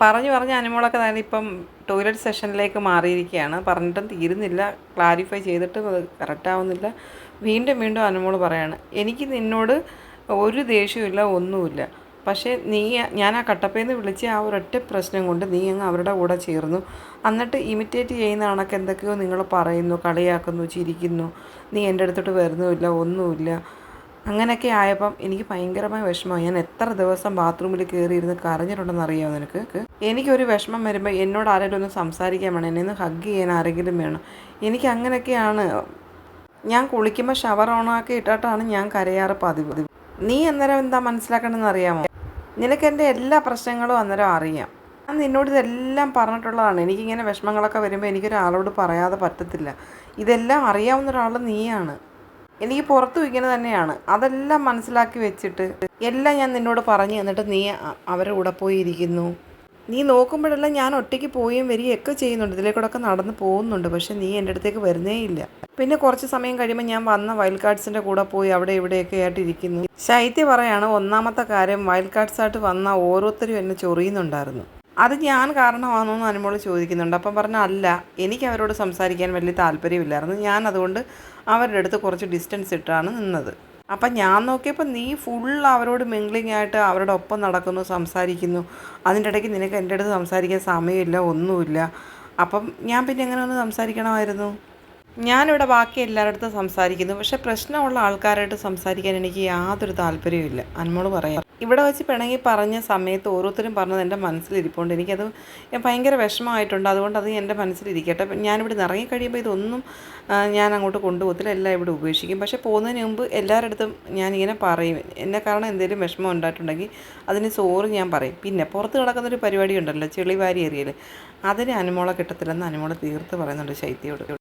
പറഞ്ഞു പറഞ്ഞ് അനുമോളൊക്കെ തന്നെ ഇപ്പം ടോയ്ലറ്റ് സെഷനിലേക്ക് മാറിയിരിക്കുകയാണ്. പറഞ്ഞിട്ടും തീരുന്നില്ല. ക്ലാരിഫൈ ചെയ്തിട്ടും അത് കറക്റ്റാവുന്നില്ല വീണ്ടും വീണ്ടും അനുമോൾ പറയാണ് എനിക്ക് നിന്നോട് ഒരു ദേഷ്യമില്ല ഒന്നുമില്ല. പക്ഷേ നീ ഞാൻ ആ കട്ടപ്പേന്ന് വിളിച്ച ആ ഒരൊറ്റ പ്രശ്നം കൊണ്ട് നീ അങ്ങ് അവരുടെ കൂടെ ചേർന്നു. എന്നിട്ട് ഇമിറ്റേറ്റ് ചെയ്യുന്ന കണക്ക് എന്തൊക്കെയോ നിങ്ങൾ പറയുന്നു കളിയാക്കുന്നു ചിരിക്കുന്നു. നീ എന്റെ അടുത്തോട്ട് വരുന്നുമില്ല ഒന്നുമില്ല. അങ്ങനെയൊക്കെ ആയപ്പം എനിക്ക് ഭയങ്കരമായ വിഷമമായി. ഞാൻ എത്ര ദിവസം ബാത്റൂമിൽ കയറിയിരുന്ന് കരഞ്ഞിട്ടുണ്ടെന്ന് അറിയാമോ നിനക്ക്? എനിക്കൊരു വിഷമം വരുമ്പോൾ എന്നോട് ആരെങ്കിലും ഒന്ന് സംസാരിക്കാൻ വേണം എന്നെ ഒന്ന് ഹഗ് ചെയ്യാൻ ആരെങ്കിലും വേണം. എനിക്ക് അങ്ങനെയൊക്കെയാണ്. ഞാൻ കുളിക്കുമ്പോൾ ഷവർ ഓണാക്കി ഇട്ടിട്ടാണ് ഞാൻ കരയാറ് പതിവ്. നീ അന്നേരം എന്താ മനസ്സിലാക്കണമെന്ന് അറിയാമോ? നിനക്ക് എന്റെ എല്ലാ പ്രശ്നങ്ങളും അന്നേരം അറിയാം. ഞാൻ നിന്നോട് ഇതെല്ലാം പറഞ്ഞിട്ടുള്ളതാണ്. എനിക്കിങ്ങനെ വിഷമങ്ങളൊക്കെ വരുമ്പോൾ എനിക്കൊരാളോട് പറയാതെ പറ്റത്തില്ല. ഇതെല്ലാം അറിയാവുന്ന ഒരാൾ നീയാണ്. എനിക്ക് പുറത്തു വയ്ക്കുന്നത് തന്നെയാണ്. അതെല്ലാം മനസ്സിലാക്കി വെച്ചിട്ട് എല്ലാം ഞാൻ നിന്നോട് പറഞ്ഞു എന്നിട്ട് നീ അവരുടെ കൂടെ പോയിരിക്കുന്നു നീ നോക്കുമ്പോഴെല്ലാം ഞാൻ ഒറ്റയ്ക്ക് പോയും വരികയൊക്കെ ചെയ്യുന്നുണ്ട്. ഇതിലേക്കൂടെ നടന്ന് പോകുന്നുണ്ട്. പക്ഷെ നീ എന്റെ അടുത്തേക്ക് വരുന്നേ ഇല്ല. പിന്നെ കുറച്ച് സമയം കഴിയുമ്പോൾ ഞാൻ വന്ന വൈൽഡ് കാർഡ്സിന്റെ കൂടെ പോയി അവിടെ ഇവിടെയൊക്കെ ആയിട്ടിരിക്കുന്നു ശൈത്യ പറയാണ് ഒന്നാമത്തെ കാര്യം വൈൽഡ് കാർഡ്സായിട്ട് വന്ന ഓരോരുത്തരും എന്നെ ചൊറിയുന്നുണ്ടായിരുന്നു. അത് ഞാൻ കാരണമാണോ എന്ന് അനുമോൾ ചോദിക്കുന്നുണ്ട്. അപ്പം പറഞ്ഞാൽ അല്ല എനിക്ക് അവരോട് സംസാരിക്കാൻ വലിയ താല്പര്യമില്ലായിരുന്നു. ഞാൻ അതുകൊണ്ട് അവരുടെ അടുത്ത് കുറച്ച് ഡിസ്റ്റൻസ് ഇട്ടാണ് നിന്നത്. അപ്പം ഞാൻ നോക്കിയപ്പോൾ നീ ഫുൾ അവരോട് മിംഗ്ലിംഗ് ആയിട്ട് അവരുടെ ഒപ്പം നടക്കുന്നു സംസാരിക്കുന്നു. അതിന്റെ ഇടയ്ക്ക് നിനക്ക് എന്റെ അടുത്ത് സംസാരിക്കാൻ സമയമില്ല ഒന്നുമില്ല. അപ്പം ഞാൻ പിന്നെ എങ്ങനെ ഒന്ന് സംസാരിക്കണമായിരുന്നു? ഞാനിവിടെ ബാക്കി എല്ലാവരുടെ സംസാരിക്കുന്നു. പക്ഷേ പ്രശ്നമുള്ള ആൾക്കാരായിട്ട് സംസാരിക്കാൻ എനിക്ക് യാതൊരു താല്പര്യമില്ല അന്മോൾ പറയാം ഇവിടെ വെച്ച് പിണങ്ങി പറഞ്ഞ സമയത്ത് ഓരോരുത്തരും പറഞ്ഞത് എന്റെ മനസ്സിലിരിപ്പുണ്ട്. എനിക്കത് ഭയങ്കര വിഷമമായിട്ടുണ്ട്. അതുകൊണ്ട് അത് എന്റെ മനസ്സിലിരിക്കട്ടെ. ഞാനിവിടെ നിന്ന് ഇറങ്ങിക്കഴിയുമ്പോൾ ഇതൊന്നും ഞാൻ അങ്ങോട്ട് കൊണ്ടുപോകത്തില്ല. എല്ലാം ഇവിടെ ഉപേക്ഷിക്കും. പക്ഷേ പോകുന്നതിന് മുമ്പ് എല്ലാവരുടെ അടുത്തും ഞാനിങ്ങനെ പറയും. എന്നെ കാരണം എന്തെങ്കിലും വിഷമം ഉണ്ടായിട്ടുണ്ടെങ്കിൽ അതിന് സോറി ഞാൻ പറയും. പിന്നെ പുറത്ത് കിടക്കുന്നൊരു പരിപാടി ഉണ്ടല്ലോ ചെളിവാരി എറിയൽ അതിന് അനുമോളെ കിട്ടത്തില്ലെന്ന് അനുമോളെ തീർത്ത് പറയുന്നുണ്ട് ശൈത്യയോട്.